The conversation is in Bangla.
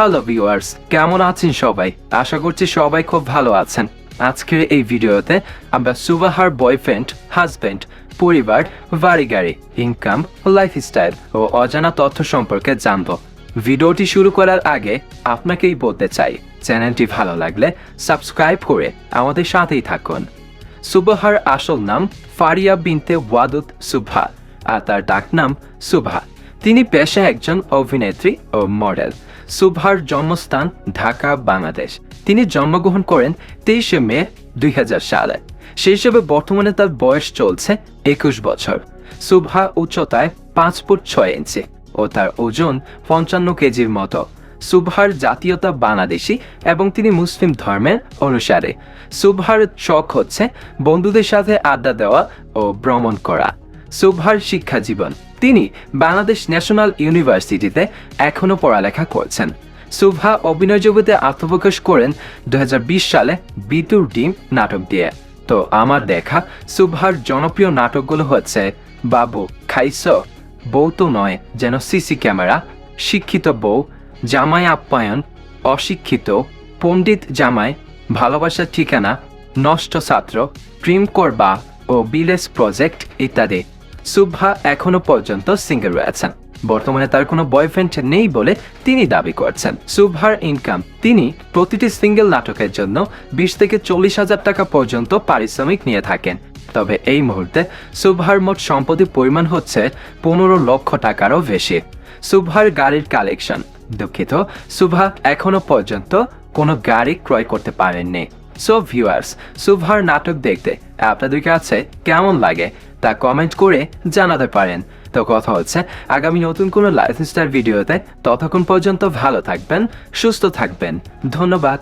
হ্যালো ভিউয়ার্স কেমন আছেন সবাই? আশা করছি সবাই খুব ভালো আছেন। আজকের এই ভিডিওতে আমরা সুবাহার বয়ফ্রেন্ড হাজব্যান্ড পরিবার বাড়ি গাড়ি ইনকাম লাইফস্টাইল ও অজানা তথ্য সম্পর্কে জানব। ভিডিওটি শুরু করার আগে আপনাকেই বলতে চাই, চ্যানেলটি ভালো লাগলে সাবস্ক্রাইব করে আমাদের সাথেই থাকুন। সুবাহার আসল নাম ফারিয়া বিনতে ওয়াদুদ সুভা আর তার ডাকনাম সুভা। তিনি পেশায় একজন অভিনেত্রী ও মডেল সুভার জন্মস্থান ঢাকা, বাংলাদেশ। তিনি জন্মগ্রহণ করেন তেইশে মে দুই হাজার সালে। সেই হিসেবে বর্তমানে তার বয়স চলছে একুশ বছর। সুভা উচ্চতায় পাঁচ ফুট ছয় ইঞ্চি ও তার ওজন পঞ্চান্ন কেজির মতো। সুবহার জাতীয়তা বাংলাদেশি এবং তিনি মুসলিম ধর্মের অনুসারে। সুবহার শখ হচ্ছে বন্ধুদের সাথে আড্ডা দেওয়া ও ভ্রমণ করা। সুবহার শিক্ষা জীবন। তিনি বাংলাদেশ ন্যাশনাল ইউনিভার্সিটিতে এখনও পড়ালেখা করছেন। সুভা অভিনয় জগতে আত্মপ্রকাশ করেন দু হাজার বিশ সালে বিটুর ডিম নাটক দিয়ে। তো আমার দেখা সুভার জনপ্রিয় নাটকগুলো হচ্ছে বাবু খাইস বউ তো নয়, যেন সিসি ক্যামেরা, শিক্ষিত বউ, জামাই আপ্যায়ন, অশিক্ষিত, পণ্ডিত জামাই, ভালোবাসার ঠিকানা, নষ্ট ছাত্র, প্রেম করবা ও বিলেস প্রজেক্ট ইত্যাদি। সুভা এখনও পর্যন্ত সিঙ্গেল রয়েছেন। বর্তমানে তার কোনো বয়ফ্রেন্ড নেই বলে তিনি দাবি করছেন। সুভার ইনকাম তিনি প্রতিটি সিঙ্গেল নাটকের জন্য বিশ থেকে চল্লিশ হাজার টাকা পর্যন্ত পারিশ্রমিক নিয়ে থাকেন। তবে এই মুহূর্তে সুভার মোট সম্পত্তির পরিমাণ হচ্ছে পনেরো লক্ষ টাকারও বেশি। সুভার গাড়ির কালেকশন দুঃখিত, সুভা এখনও পর্যন্ত কোনো গাড়ি ক্রয় করতে পারেননি। সো ভিউয়ার্স সুভার নাটক দেখতে আপনাদের কাছে কেমন লাগে? তা কমেন্ট করে জানাতে পারেন। তো কথা হচ্ছে, আগামী নতুন কোনো লাইফস্টাইল ভিডিওতে ততক্ষণ পর্যন্ত ভালো থাকবেন, সুস্থ থাকবেন। ধন্যবাদ।